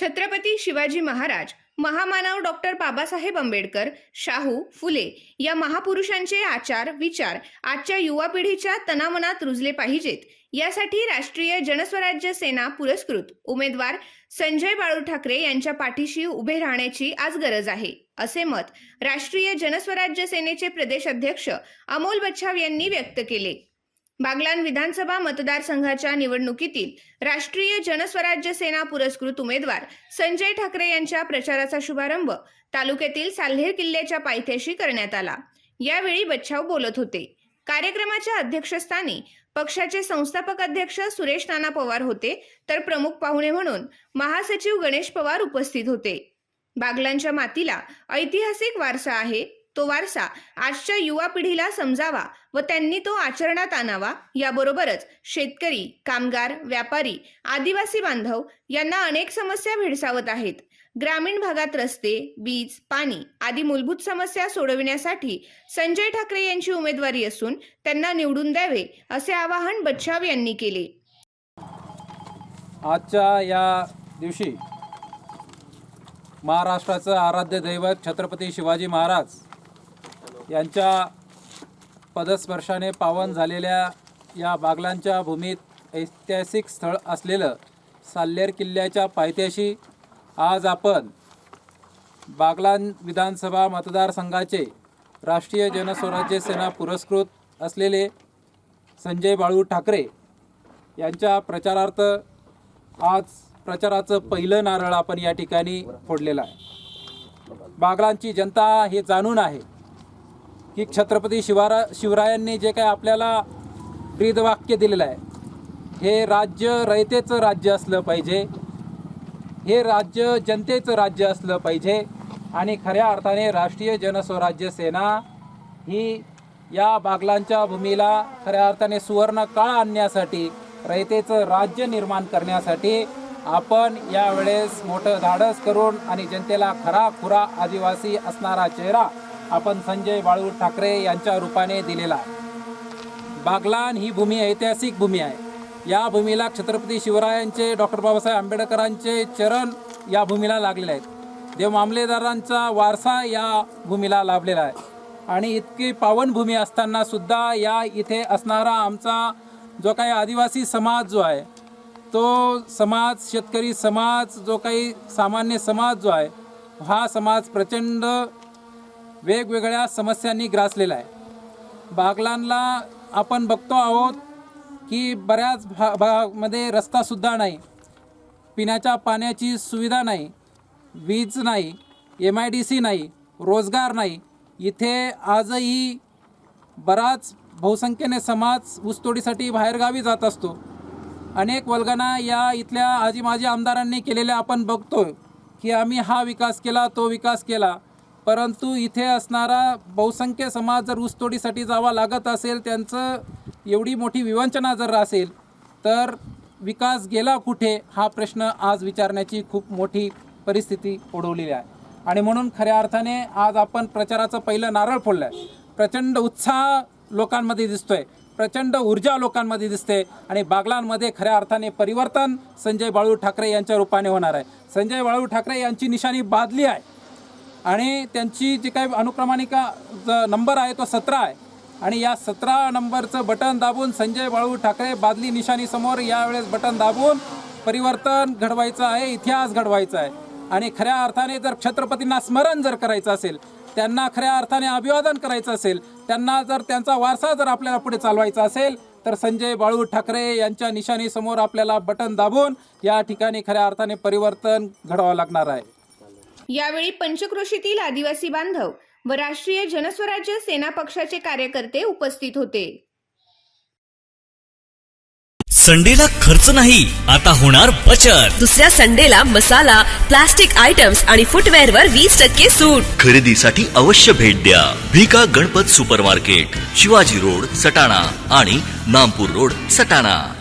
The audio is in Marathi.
छत्रपती शिवाजी महाराज महामानव डॉक्टर बाबासाहेब आंबेडकर शाहू फुले या महापुरुषांचे आचार विचार आजच्या युवा पिढीच्या तनामनात रुजले पाहिजेत. यासाठी राष्ट्रीय जनस्वराज्य सेना पुरस्कृत उमेदवार संजय बाळू ठाकरे यांच्या पाठीशी उभे राहण्याची आज गरज आहे असे मत राष्ट्रीय जनस्वराज्य सेनेचे प्रदेश अध्यक्ष अमोल बच्छाव यांनी व्यक्त केले. बागलान विधानसभा मतदारसंघाच्या निवडणुकीतील राष्ट्रीय जनस्वराज्य सेना पुरस्कृत उमेदवार संजय ठाकरे यांच्या प्रचाराचा शुभारंभ तालुक्यातील साल्हेर किल्ल्याच्या पायथ्याशी करण्यात आला. यावेळी बच्छाव बोलत होते. कार्यक्रमाच्या अध्यक्षस्थानी पक्षाचे संस्थापक अध्यक्ष सुरेश नाना पवार होते तर प्रमुख पाहुणे म्हणून महासचिव गणेश पवार उपस्थित होते. बागलांच्या मातीला ऐतिहासिक वारसा आहे. तो वारसा आजच्या युवा पिढीला समजावा व त्यांनी तो आचरणात आणावा. याबरोबरच शेतकरी कामगार व्यापारी आदिवासी बांधव यांना अनेक समस्या भेडसावत आहेत. ग्रामीण भागात रस्ते वीज पाणी आदी मूलभूत समस्या सोडविण्यासाठी संजय ठाकरे यांची उमेदवारी असून त्यांना निवडून द्यावे असे आवाहन बच्छाव यांनी केले. आजच्या या दिवशी महाराष्ट्राचं आराध्य दैवत छत्रपती शिवाजी महाराज यांच्या पदस्पर्शाने पावन झालेल्या या बागलांच्या भूमीत ऐतिहासिक स्थळ असलेलं साल्लेर किल्ल्याच्या पायथ्याशी आज आपण बागलान विधानसभा मतदारसंघाचे राष्ट्रीय जनस्वराज्य सेना पुरस्कृत असलेले संजय बाळू ठाकरे यांच्या प्रचारार्थ आज प्रचाराचं पहिलं नारळ आपण या ठिकाणी फोडलेलं आहे. बागलांची जनता हे जाणून आहे. की छत्रपती शिवारा शिवरायांनी जे काय आपल्याला ब्रीदवाक्य दिलेलं आहे हे राज्य रयतेचं राज्य असलं पाहिजे हे राज्य जनतेचं राज्य असलं पाहिजे आणि खऱ्या अर्थाने राष्ट्रीय जनस्वराज्य सेना ही या बागलांच्या भूमीला खऱ्या अर्थाने सुवर्ण काळ आणण्यासाठी रयतेचं राज्य निर्माण करण्यासाठी आपण यावेळेस मोठं धाडस करून आणि जनतेला खरा खुरा आदिवासी असणारा चेहरा आपण संजय बाळू ठाकरे यांच्या रूपाने दिलेला. आहे बागलान ही भूमी ऐतिहासिक भूमी आहे. या भूमीला छत्रपती शिवरायांचे डॉक्टर बाबासाहेब आंबेडकरांचे चरण या भूमीला लागलेले आहेत. देव मामलेदारांचा वारसा या भूमीला लाभलेला आहे. आणि इतकी पावन भूमी असताना सुद्धा या इथे असणारा आमचा जो काही आदिवासी समाज जो आहे तो समाज शेतकरी समाज जो काही सामान्य समाज जो आहे हा समाज प्रचंड वेगवेगळ्या समस्यांनी ग्रासलेला आहे. बागलांना आपण बघतो आहोत की बऱ्याच भा भागामध्ये रस्तासुद्धा नाही. पिण्याच्या पाण्याची सुविधा नाही. वीज नाही. एम आय डी सी नाही. रोजगार नाही. इथे आजही बराच बहुसंख्येने समाज ऊसतोडीसाठी बाहेरगावी जात असतो. अनेक वल्गना या इथल्या आजी माजी आमदारांनी केलेल्या आपण बघतो की आम्ही हा विकास केला तो विकास केला. परंतु इथे असणारा बहुसंख्य समाज जर ऊसतोडीसाठी जावा लागत असेल त्यांचं एवढी मोठी विवंचना जर असेल तर विकास गेला कुठे हा प्रश्न आज विचारण्याची खूप मोठी परिस्थिती ओढवलेली आहे. आणि म्हणून खऱ्या अर्थाने आज आपण प्रचाराचं पहिलं नारळ फोडलं आहे प्रचंड उत्साह लोकांमध्ये दिसतोय प्रचंड ऊर्जा लोकांमध्ये दिसते आणि बागलांमध्ये खऱ्या अर्थाने परिवर्तन संजय बाळू ठाकरे यांच्या रूपाने होणार आहे. संजय बाळू ठाकरे यांची निशाणी बादली आहे. आणि त्यांची जी काही अनुक्रमानिका नंबर आहे तो सतरा आहे. आणि या सतरा नंबरचं बटन दाबून संजय बाळू ठाकरे बादली निशाणीसमोर यावेळेस बटन दाबून परिवर्तन घडवायचं आहे इतिहास घडवायचा आहे. आणि खऱ्या अर्थाने जर छत्रपतींना स्मरण जर करायचं असेल त्यांना खऱ्या अर्थाने अभिवादन करायचं असेल त्यांना जर त्यांचा वारसा जर आपल्याला पुढे चालवायचा असेल तर संजय बाळू ठाकरे यांच्या निशाणीसमोर आपल्याला बटन दाबून या ठिकाणी खऱ्या अर्थाने परिवर्तन घडवावं लागणार आहे. यावेळी पंचक्रोशीतील आदिवासी बांधव व राष्ट्रीय जनस्वराज्य सेना पक्षाचे कार्यकर्ते उपस्थित होते. संडेला खर्च नाही आता होणार बचत. दुसऱ्या संडेला मसाला प्लास्टिक आयटम्स आणि फुटवेअर वर वीस टक्के सूट. खरेदीसाठी अवश्य भेट द्या. भिका गणपत सुपरमार्केट शिवाजी रोड सटाणा आणि नामपूर रोड सटाणा.